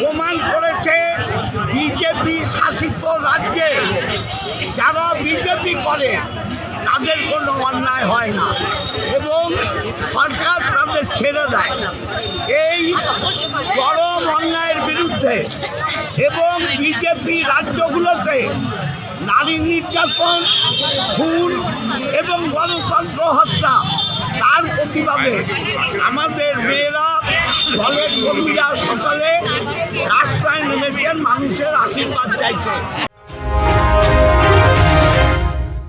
প্রমাণ করেছে বিজেপি রাজ্যে। যারা বিজেপি করে, তাদের কোনো অন্যায় হয় না এবং সরকার তাদের ছেড়ে দেয়। এই বড় চরম অন্যায়ের বিরুদ্ধে এবং বিজেপি রাজ্যগুলোতে নারী নির্যাতন, খুন এবং গণতন্ত্র হত্যা, তার প্রতিবাদে আমাদের মেয়েরা দলের কর্মীরা সকালে রাস্তায় নেমেছেন মানুষের আশীর্বাদ চাইতে।